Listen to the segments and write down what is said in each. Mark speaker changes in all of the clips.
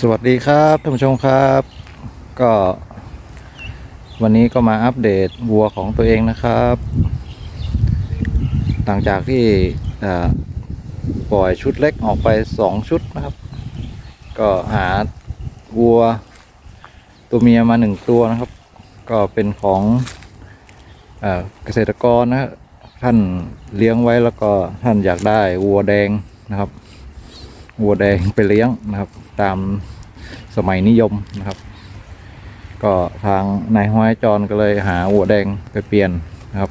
Speaker 1: สวัสดีครับท่านผู้ชมครับ ก็ วันนี้ก็มาอัปเดตวัวของตัวเองนะครับหลังจากที่ปล่อยชุดเล็กออกไปสองชุดนะครับ ก็หาวัวตัวเมียมาหนึ่งตัวนะครับ ก็เป็นของเอเกษตรกรนะท่านเลี้ยงไว้แล้วก็ท่านอยากได้วัวแดงนะครับวัวแดงไปเลี้ยงนะครับ ตามสมัยนิยมนะครับ ก็ทางนายห้อยจรก็เลยหาวัวแดงไปเปลี่ยนนะครับ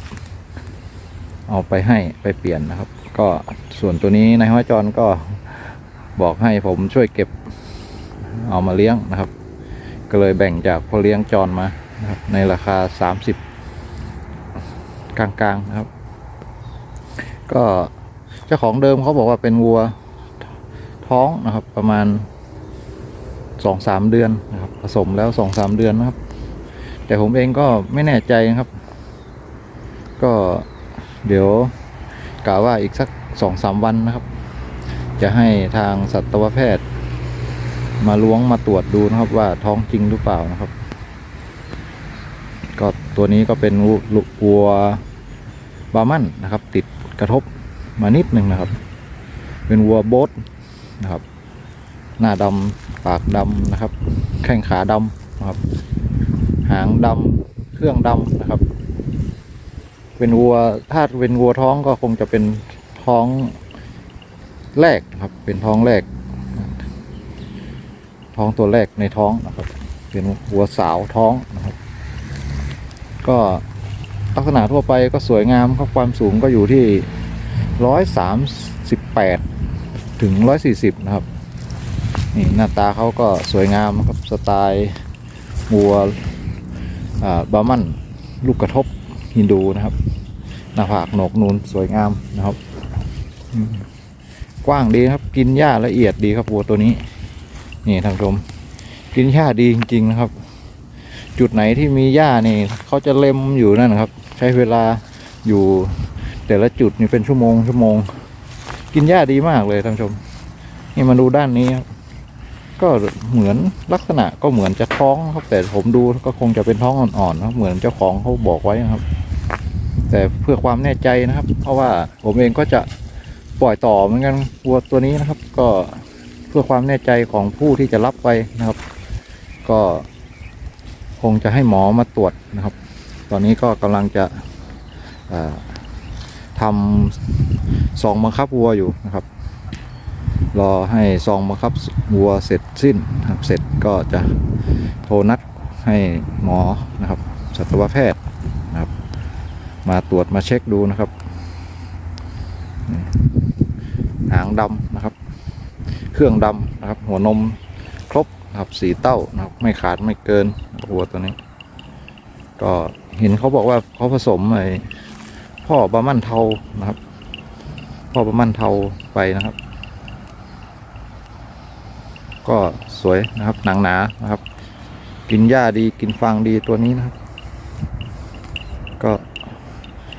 Speaker 1: เอาไปให้ไปเปลี่ยนนะครับ ก็ส่วนตัวนี้นายห้อยจรก็บอกให้ผมช่วยเก็บเอามาเลี้ยงนะครับ ก็เลยแบ่งจากพ่อเลี้ยงจรมานะครับในราคา 30 กลางๆนะครับ ก็เจ้าของเดิมเขาบอกว่าเป็นวัวท้องนะครับประมาณ สองสามเดือนนะครับผสมแล้วสองสามเดือนนะครับ แต่ผมเองก็ไม่แน่ใจนะครับ ก็เดี๋ยวกล่าวว่าอีกสักสองสามวันนะครับ จะให้ทางสัตวแพทย์ มาล้วงมาตรวจดูนะครับว่าท้องจริงหรือเปล่านะครับ ก็ตัวนี้ก็เป็นวัวบาร์มันนะครับ ติดกระทบมานิดหนึ่งนะครับ เป็นวัวโบทนะครับ หน้าดำปากดำนะครับ แข้งขาดำนะครับ หางดำเครื่องดำนะครับ เป็นวัวถ้าเป็นวัวท้องก็คงจะเป็นท้องแรกนะครับ เป็นท้องแรก ท้องตัวแรกในท้องนะครับ เป็นวัวสาวท้องนะครับ ก็ลักษณะทั่วไปก็สวยงามครับความสูงก็อยู่ที่ร้อยสามสิบแปดถึง140นะครับ นี่หน้าตาเขาก็สวยงามครับสไตล์วัวบามันลูกกระทบฮินดูนะครับ หน้าผากโหนกนูนสวยงามนะครับ กว้างดีครับกินหญ้าละเอียดดีครับวัวตัวนี้ นี่ท่านชมกินหญ้าดีจริง ๆ นะครับ จุดไหนที่มีหญ้านี่เขาจะเล็มอยู่นั่นนะครับ ใช้เวลาอยู่แต่ละจุดนี่เป็นชั่วโมงชั่วโมง กินหญ้าดีมากเลยท่านชม นี่มาดูด้านนี้ครับ ก็เหมือนลักษณะก็เหมือนจะท้องครับ แต่ผมดูก็คงจะเป็นท้องอ่อนๆนะครับเหมือนเจ้าของเขาบอกไว้นะครับ แต่เพื่อความแน่ใจนะครับ เพราะว่าผมเองก็จะปล่อยต่อเหมือนกันวัวตัวนี้นะครับ ก็เพื่อความแน่ใจของผู้ที่จะรับไปนะครับ ก็คงจะให้หมอมาตรวจนะครับ ตอนนี้ก็กำลังจะทำซองบังคับวัวอยู่นะครับ รอให้ซองบังคับวัวเสร็จสิ้นนะครับเสร็จก็จะโทรนัดให้หมอนะครับสัตวแพทย์นะครับ มาตรวจมาเช็คดูนะครับหางดำนะครับ เครื่องดำนะครับ หัวนมครบนะครับสีเต้านะครับ ไม่ขาดไม่เกินวัวตัวนี้ ก็เห็นเขาบอกว่าเขาผสมไอ้พ่อบามันเทานะครับ พ่อประมันเทาไปนะครับ ก็สวยนะครับหนังหนานะครับ กินหญ้าดีกินฟางดีตัวนี้นะครับ ก็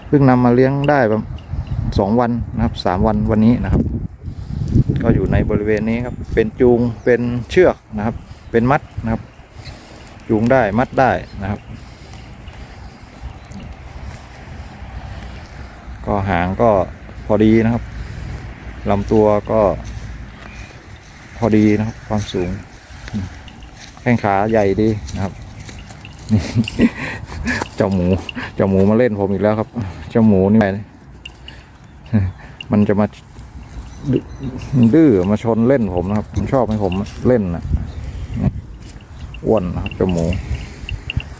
Speaker 1: เพิ่งนำมาเลี้ยงได้ประมาณสองวันนะครับสามวันวันนี้นะครับ ก็อยู่ในบริเวณนี้ครับ เป็นจูงเป็นเชือกนะครับ เป็นมัดนะครับ จูงได้มัดได้นะครับ ก็หางก็พอดีนะครับลำตัวก็ อดีนะครับ ความสูง แข้งขาใหญ่ดีนะครับนี่เจ้าหมูเจ้าหมูมาเล่นผมอีกแล้วครับ เจ้าหมูนี่มันจะมาดื้อมาชนเล่นผมนะครับผมชอบให้ผมเล่นนะอ้วนนะครับเจ้าหมู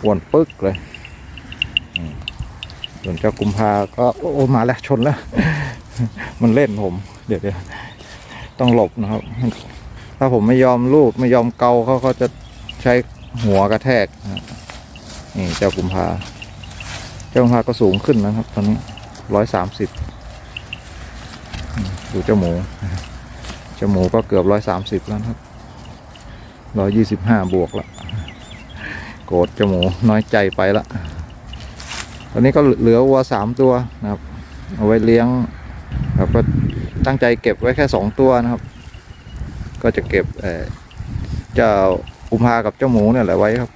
Speaker 1: อ้วนปึ๊กเลยส่วนเจ้ากุมภาก็โอโอ้มาแล้วชนแล้ว มันเล่นผม เดี๋ยวเดี๋ยวต้องหลบนะครับ ถ้าผมไม่ยอมลูบไม่ยอมเกาเขาเขาจะใช้หัวกระแทกนี่เจ้ากุมภาเจ้ากุมภาก็สูงขึ้นนะครับ ตอนนี้ร้อยสามสิบดูเจ้าหมูเจ้าหมูก็เกือบร้อยสามสิบแล้วครับร้อยยี่สิบห้าบวกละโกรธเจ้าหมูน้อยใจไปละตอนนี้ก็เหลือวัวสามตัวนะครับ เอาไว้เลี้ยงครับก็ตั้งใจเก็บไว้แค่สองตัวนะครับ ก็จะเก็บเอเจ้ากุมภากับเจ้าหมูเนี่ยแหละไว้ครับ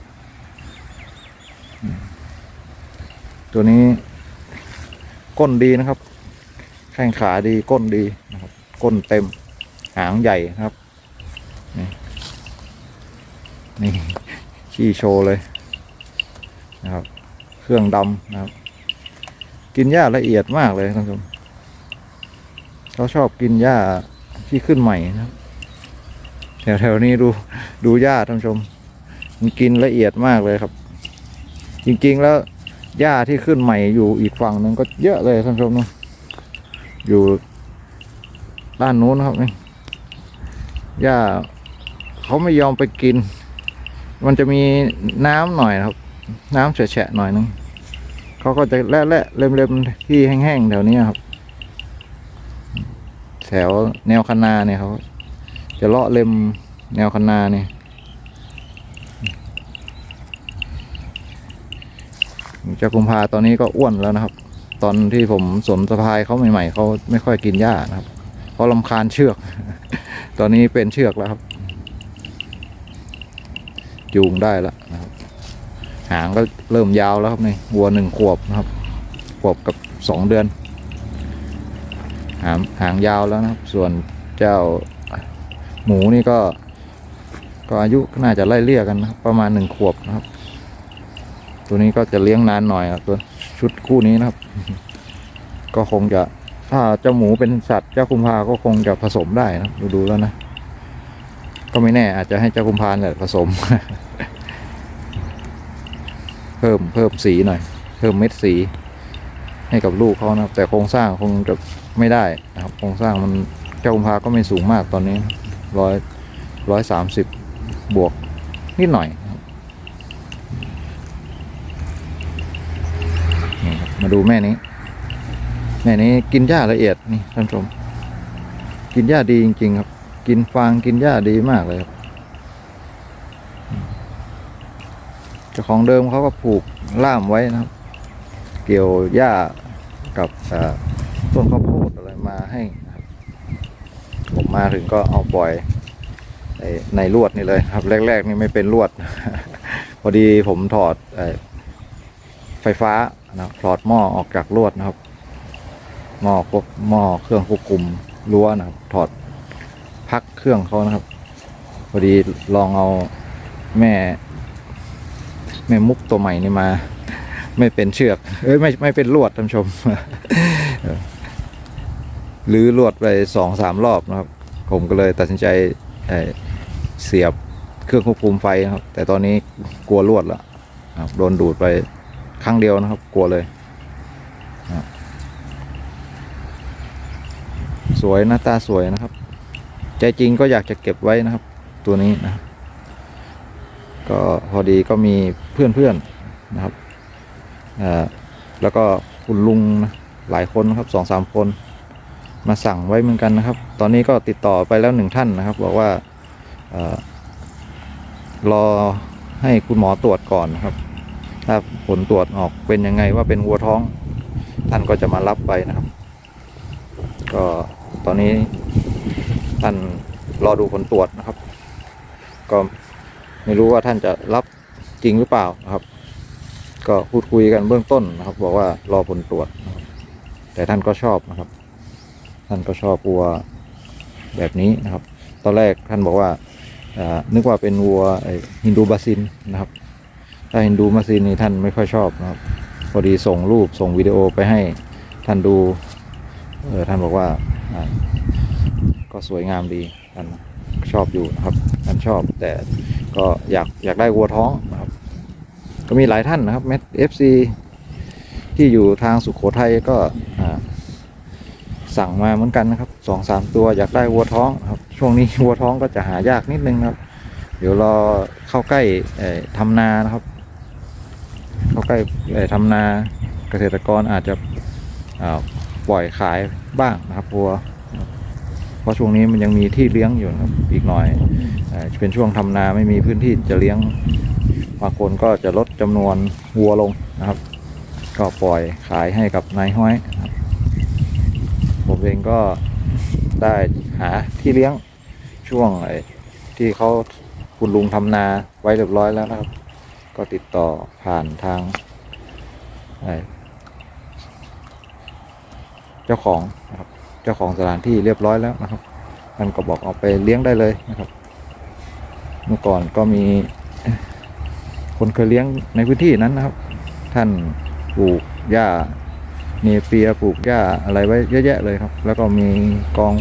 Speaker 1: ตัวนี้ก้นดีนะครับ แข้งขาดีก้นดีนะครับ ก้นเต็มหางใหญ่นะครับนี่นี่ขี้โชว์เลยนะครับ เครื่องดำนะครับ กินหญ้าละเอียดมากเลยท่านผู้ชมเขาชอบกินหญ้าที่ขึ้นใหม่นะครับ แถวๆนี้ดูดูหญ้าท่านชม มันกินละเอียดมากเลยครับ จริงๆแล้วหญ้าที่ขึ้นใหม่อยู่อีกฝั่งหนึ่งก็เยอะเลยท่านชมนอะอยู่ด้านนู้นนะครับนี่หญ้าเขาไม่ยอมไปกิน มันจะมีน้ำหน่อยครับ น้ำแฉะๆหน่อยนึงเขาก็จะแล่ๆเล็มๆที่แห้งๆแถวนี้ครับ แถวแนวคนนาเนี่ยเขา จะเลาะเล็มแนวคันนาเนี่ยเจ้ากุมภาตอนนี้ก็อ้วนแล้วนะครับ ตอนที่ผมสวมสะพายเขาใหม่ๆเขาไม่ค่อยกินหญ้านะครับเขาลำคาญเชือก ตอนนี้เป็นเชือกแล้วครับ จูงได้แล้วนะครับ หางก็เริ่มยาวแล้วครับนี่วัวหนึ่งขวบนะครับขวบกับสองเดือน หางหางยาวแล้วนะครับ ส่วนเจ้า หมูนี่ก็ ก็อายุน่าจะไล่เลี่ยกันนะครับประมาณหนึ่งขวบนะครับ ตัวนี้ก็จะเลี้ยงนานหน่อยครับตัวชุดคู่นี้นะครับ ก็คงจะถ้าเจ้าหมูเป็นสัตว์เจ้าคุมพาก็คงจะผสมได้นะครับดูๆแล้วนะ ก็ไม่แน่อาจจะให้เจ้าคุมพานเนี่ยผสม เพิ่มเพิ่มสีหน่อย เพิ่มเม็ดสีให้กับลูกเขานะครับ แต่โครงสร้างคงจะไม่ได้นะครับ โครงสร้างมันเจ้าคุมพาก็ไม่สูงมากตอนนี้ ร้อยร้อยสามสิบบวกนิดหน่อยนี่ครับมาดูแม่นี้ แม่นี้กินหญ้าละเอียดนี่ท่านผู้ชม กินหญ้าดีจริง ๆ ครับ กินฟางกินหญ้าดีมากเลยครับเจ้าของเดิมเขาก็ผูกล่ามไว้นะครับ เกี่ยวหญ้ากับต้นข้าวโพดอะไรมาให้ ผมมาถึงก็เอาปล่อยในลวดนี่เลยครับ แรก ๆ นี่ไม่เป็นลวด พอดีผมถอดไฟฟ้านะถอดหม้อออกจากลวดนะครับหม้อควบหม้อเครื่องควบคุมรั้วนะครับ ถอดพักเครื่องเขานะครับ พอดีลองเอาแม่ แม่มุกตัวใหม่นี่มา ไม่เป็นเชือก เอ้ยไม่ไม่เป็นลวดท่านผู้ชม รือลวดไปสองสามรอบนะครับ ผมก็เลยตัดสินใจเเสียบเครื่องควบคุมไฟนะครับ แต่ตอนนี้กลัวลวดแล้วนะครับโดนดูดไปครั้งเดียวนะครับ กลัวเลย สวยหน้าตาสวยนะครับ ใจจริงก็อยากจะเก็บไว้นะครับ ตัวนี้นะก็พอดีก็มีเพื่อนๆนะครับแล้วก็คุณลุงนะหลายคนนะครับสองสามคน มาสั่งไว้เหมือนกันนะครับ ตอนนี้ก็ติดต่อไปแล้วหนึ่งท่านนะครับ บอกว่าออรอให้คุณหมอตรวจก่อนนะครับ ถ้าผลตรวจออกเป็นยังไงว่าเป็นวัวท้อง ท่านก็จะมารับไปนะครับ ก็ตอนนี้ท่านรอดูผลตรวจนะครับ ก็ไม่รู้ว่าท่านจะรับจริงหรือเปล่านะครับ ก็พูดคุยกันเบื้องต้นนะครับ บอกว่ารอผลตรวจ แต่ท่านก็ชอบนะครับ ท่านก็ชอบวัวแบบนี้นะครับ ตอนแรกท่านบอกว่านึกว่าเป็นวัวฮินดูบาซินนะครับ ถ้าฮินดูบาซินนี่ท่านไม่ค่อยชอบนะครับพอดีส่งรูปส่งวิดีโอไปให้ท่านดูเออท่านบอกว่าก็สวยงามดีท่านชอบอยู่นะครับท่านชอบแต่ก็อยากอยากได้วัวท้องนะครับ ก็มีหลายท่านนะครับเอฟซีที่อยู่ทางสุขโขทัยก็อ่า สั่งมาเหมือนกันนะครับสองสามตัวอยากได้วัวท้องครับ ช่วงนี้วัวท้องก็จะหายากนิดนึงนะครับ เดี๋ยวรอเข้าใกล้เอ่อทำนานะครับ เข้าใกล้เอ่อทำนาเกษตรกรอาจจะปล่อยขายบ้างนะครับวัวเพราะช่วงนี้มันยังมีที่เลี้ยงอยู่ครับ อีกหน่อยเอ่อเป็นช่วงทำนาไม่มีพื้นที่จะเลี้ยงบางคนก็จะลดจำนวนวัวลงนะครับ ก็ปล่อยขายให้กับนายห้อยนะครับ ผมเองก็ได้หาที่เลี้ยงช่วงไอ้ที่เขาคุณลุงทำนาไว้เรียบร้อยแล้วนะครับ ก็ติดต่อผ่านทางไอ้เจ้าของนะครับ เจ้าของสถานที่เรียบร้อยแล้วนะครับท่านก็บอกเอาไปเลี้ยงได้เลยนะครับ เมื่อก่อนก็มีคนเคยเลี้ยงในพื้นที่นั้นนะครับ ท่านปลูกหญ้า เนเปียปลูกหญ้าอะไรไว้เยอะแยะเลยครับ แล้วก็มีกอง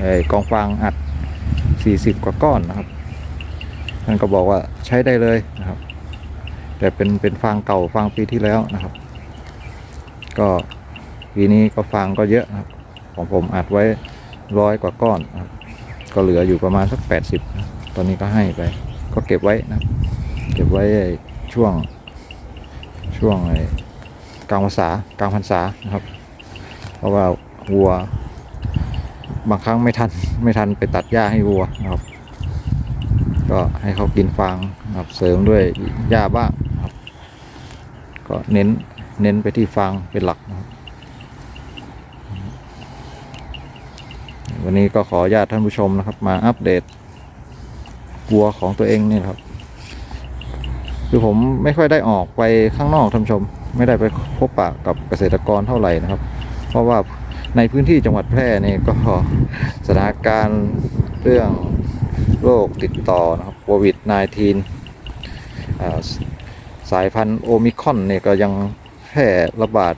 Speaker 1: อกองฟางอัด 40 กว่าก้อนนะครับท่านก็บอกว่าใช้ได้เลยนะครับ แต่เป็นเป็นฟางเก่าฟางปีที่แล้วนะครับ ก็ปีนี้ก็ฟางก็เยอะนะครับของผมอัดไว้ร้อยกว่าก้อนนะครับก็เหลืออยู่ประมาณสัก 80นะตอนนี้ก็ให้ไป ก็เก็บไว้นะ เก็บไว้ช่วงช่วงไอ้ กลางพรรษากลางพรรษานะครับ เพราะว่าวัว บางครั้งไม่ทันไม่ทันไปตัดหญ้าให้วัวนะครับ ก็ให้เขากินฟางนะครับเสริมด้วยหญ้าบ้างนะครับ ก็เน้นเน้นไปที่ฟางเป็นหลักนะครับวันนี้ก็ขออนุญาตท่านผู้ชมนะครับ มาอัปเดตวัวของตัวเองนี่ครับ คือผมไม่ค่อยได้ออกไปข้างนอกท่านชม ไม่ได้ไปพบปะกับเกษตรกรเท่าไหร่นะครับ เพราะว่าในพื้นที่จังหวัดแพร่นี่ก็สถานการณ์เรื่องโรคติดต่อนะครับโควิด -19 าสายพันธุ์โอมิคอนเนี่ยก็ยังแพร่ระบาด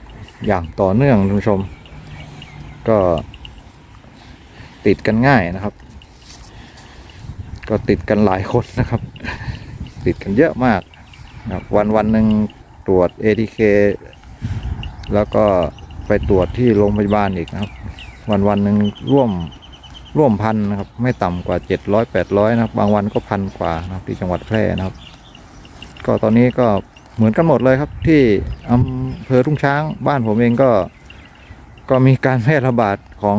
Speaker 1: อย่างต่อเนื่องท่านผู้ชม ก็ติดกันง่ายนะครับ ก็ติดกันหลายคนนะครับ ติดกันเยอะมาก ครับวันวันหนึ่งตรวจ ATK แล้วก็ไปตรวจที่โรงพยาบาลอีกนะครับ วันวันหนึ่งร่วมร่วมพันนะครับ ไม่ต่ำกว่า 700 800นะครับ บางวันก็พันกว่านะครับที่จังหวัดแพร่นะครับ ก็ตอนนี้ก็เหมือนกันหมดเลยครับ ที่อำเภอทุ่งช้างบ้านผมเองก็ ก็มีการแพร่ระบาดของ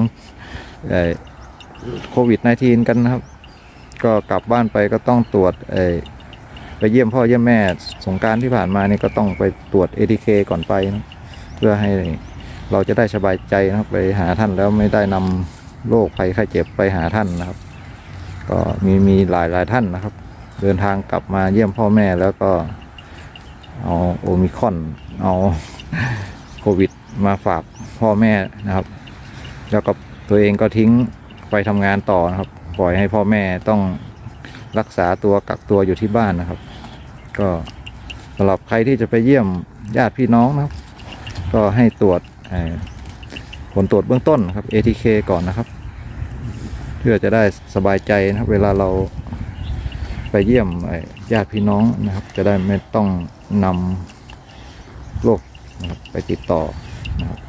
Speaker 1: โควิด -19 กันนะครับ ก็กลับบ้านไปก็ต้องตรวจเอ่อ ไปเยี่ยมพ่อเยี่ยมแม่สงการที่ผ่านมานี่ก็ต้องไปตรวจ ATK ก่อนไปนะเพื่อให้เราจะได้สบายใจนะครับไปหาท่านแล้วไม่ได้นำโรคภัยไข้เจ็บไปหาท่านนะครับ ก็มีมีหลายหลายท่านนะครับ เดินทางกลับมาเยี่ยมพ่อแม่แล้วก็เอาโอมิคอนเอาโควิดมาฝากพ่อแม่นะครับ แล้วก็ตัวเองก็ทิ้งไปทำงานต่อนะครับ ปล่อยให้พ่อแม่ต้องรักษาตัวกักตัวอยู่ที่บ้านนะครับ ก็สำหรับใครที่จะไปเยี่ยมญาติพี่น้องนะครับ ก็ให้ตรวจผลตรวจเบื้องต้นครับ ATK ก่อนนะครับ เพื่อจะได้สบายใจนะครับ เวลาเราไปเยี่ยมญาติพี่น้องนะครับ จะได้ไม่ต้องนำโรคนะครับไปติดต่อนะครับ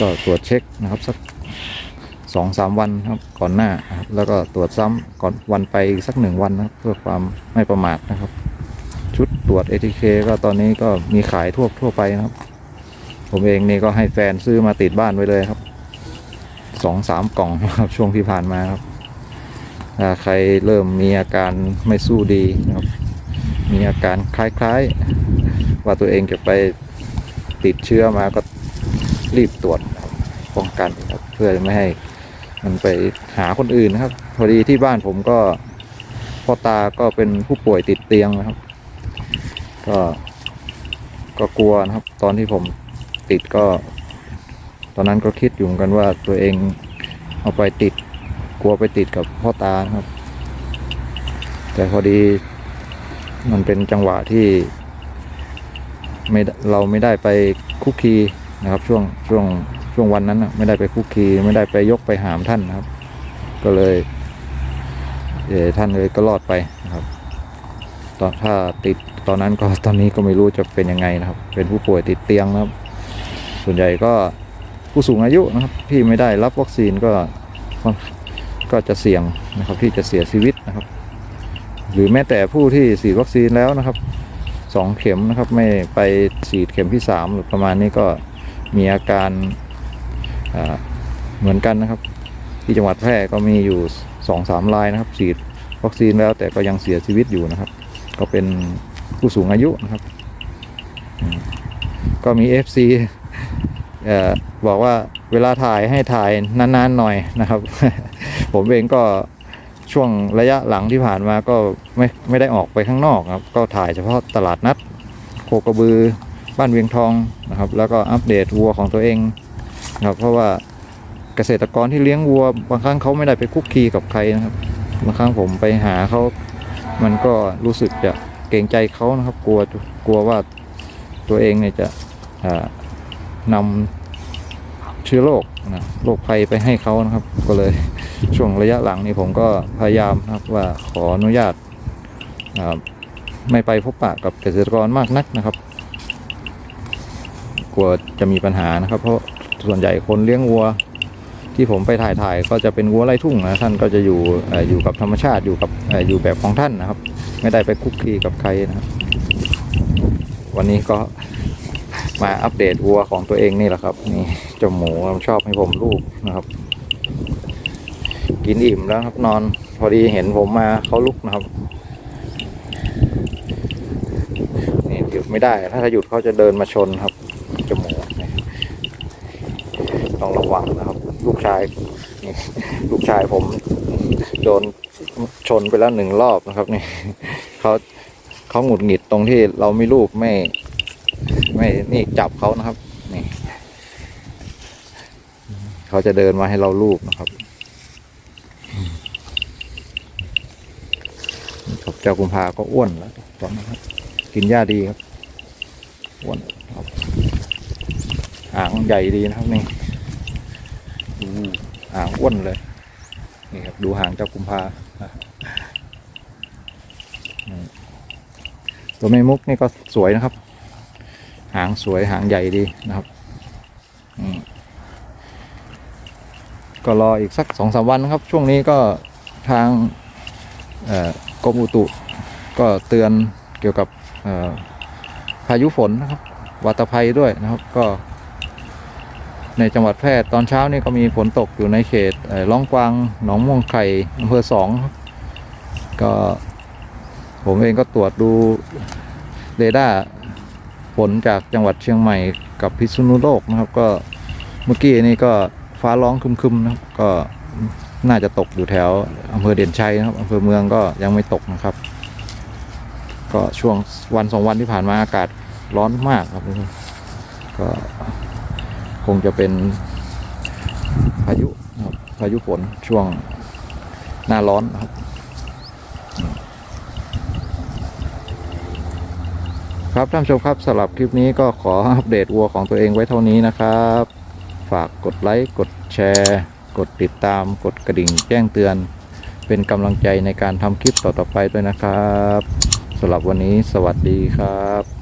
Speaker 1: ก็ตรวจเช็คนะครับสัก สองสามวันครับก่อนหน้าครับแล้วก็ตรวจซ้ำก่อนวันไปอีกสักหนึ่งวันนะครับเพื่อความไม่ประมาทนะครับ ชุดตรวจ ATK ก็ตอนนี้ก็มีขายทั่วทั่วไปนะครับ ผมเองนี่ก็ให้แฟนซื้อมาติดบ้านไว้เลยครับสองสามกล่องครับช่วงที่ผ่านมาครับถ้าใครเริ่มมีอาการไม่สู้ดีนะครับ มีอาการคล้ายๆ ว่าตัวเองจะไปติดเชื้อมาก็รีบตรวจครับป้องกันครับเพื่อไม่ให้ มันไปหาคนอื่นนะครับ พอดีที่บ้านผมก็พ่อตาก็เป็นผู้ป่วยติดเตียงนะครับ ก็ก็กลัวนะครับ ตอนที่ผมติดก็ ตอนนั้นก็คิดอยู่กันว่าตัวเองเอาไปติด กลัวไปติดกับพ่อตานะครับ แต่พอดีมันเป็นจังหวะที่ไม่เราไม่ได้ไปคุกคีนะครับ ช่วงช่วง ช่วงวันนั้นนะไม่ได้ไปคุกคีไม่ได้ไปยกไปหามท่านนะครับ ก็เลยเท่านเลยก็รอดไปนะครับ ตอนถ้าติดตอนนั้นก็ตอนนี้ก็ไม่รู้จะเป็นยังไงนะครับ เป็นผู้ป่วยติดเตียงนะครับ ส่วนใหญ่ก็ผู้สูงอายุนะครับ ที่ไม่ได้รับวัคซีนก็ก็จะเสี่ยงนะครับที่จะเสียชีวิตนะครับ หรือแม้แต่ผู้ที่ฉีดวัคซีนแล้วนะครับสองเข็มนะครับไม่ไปฉีดเข็มที่สามหรือประมาณนี้ก็มีอาการ เหมือนกันนะครับ ที่จังหวัดแพร่ก็มีอยู่สองสามรายนะครับฉีดวัคซีนแล้วแต่ก็ยังเสียชีวิตอยู่นะครับ ก็เป็นผู้สูงอายุนะครับ ก็มี FC เอ่อบอกว่าเวลาถ่ายให้ถ่ายนานๆหน่อยนะครับ ผมเองก็ช่วงระยะหลังที่ผ่านมาก็ไม่ไม่ได้ออกไปข้างนอกครับ ก็ถ่ายเฉพาะตลาดนัด โคกระบือบ้านเวียงทองนะครับ แล้วก็อัปเดตวัวของตัวเอง ครับเพราะว่าเกษตรกรที่เลี้ยงวัว บางครั้งเขาไม่ได้ไปคุกคีกับใครนะครับบางครั้งผมไปหาเขา มันก็รู้สึกจะเกรงใจเขานะครับ กลัวกลัวว่าตัวเองเนี่ยจะนำเชื้อโรคนะโรคภัยไปให้เขานะครับ ก็เลยช่วงระยะหลังนี้ผมก็พยายามนะครับว่าขออนุญาตไม่ไปพบปะกับเกษตรกรมากนักนะครับ กลัวจะมีปัญหานะครับ เพราะ ส่วนใหญ่คนเลี้ยงวัว ที่ผมไปถ่ายถ่ายก็จะเป็นวัวไร่ทุ่งนะท่านก็จะอยู่ออยู่กับธรรมชาติอยู่กับออยู่แบบของท่านนะครับ ไม่ได้ไปคุกคีกับใครนะครับ วันนี้ก็มาอัปเดตวัวของตัวเองนี่แหละครับ นี่เจ้าหมูชอบให้ผมลูกนะครับ กินอิ่มแล้วครับนอน พอดีเห็นผมมาเขาลุกนะครับนี่หยุดไม่ได้ ถ้าหยุดเขาจะเดินมาชนครับเจ้าหมู วังนะครับ ลูกชาย ลูกชายผมโดนชนไปแล้วหนึ่งรอบนะครับนี่เขาเขาหงุดหงิดตรงที่เราไม่ลูกไม่ ไม่นี่จับเขานะครับนี่เขาจะเดินมาให้เราลูกนะครับครับเจ้ากุมภาก็อ้วนแล้วตอนนี้ครับ กินหญ้าดีครับอ้วนครับหางใหญ่ดีนะครับนี่ อ้วนเลยนี่ครับดูหางเจ้ากุมภาตัวแม่มุกนี่ก็สวยนะครับ หางสวยหางใหญ่ดีนะครับก็รออีกสักสองสามวันนะครับ ช่วงนี้ก็ทางกรมอุตุก็เตือนเกี่ยวกับพายุฝนนะครับวัตภัยด้วยนะครับ ก็ ในจังหวัดแพร่ตอนเช้านี่ก็มีฝนตกอยู่ในเขตล่องกวางหนองม่วงไข่อำเภอสองก็ผมเองก็ตรวจดูเรดาร์ฝนจากจังหวัดเชียงใหม่กับพิษณุโลกนะครับ ก็เมื่อกี้นี่ก็ฟ้าร้องคึมๆนะครับก็น่าจะตกอยู่แถวอำเภอเด่นชัยนะครับอำเภอเมืองก็ยังไม่ตกนะครับ ก็ช่วงวันสองวันที่ผ่านมาอากาศร้อนมากครับก็ คงจะเป็นพายุครับพายุฝนช่วงหน้าร้อนครับครับท่านผู้ชมครับสำหรับคลิปนี้ก็ขออัปเดตวัวของตัวเองไว้เท่านี้นะครับ ฝากกดไลค์กดแชร์ กดติดตาม กดกระดิ่งแจ้งเตือน เป็นกำลังใจในการทำคลิปต่อๆไปด้วยนะครับสำหรับวันนี้สวัสดีครับ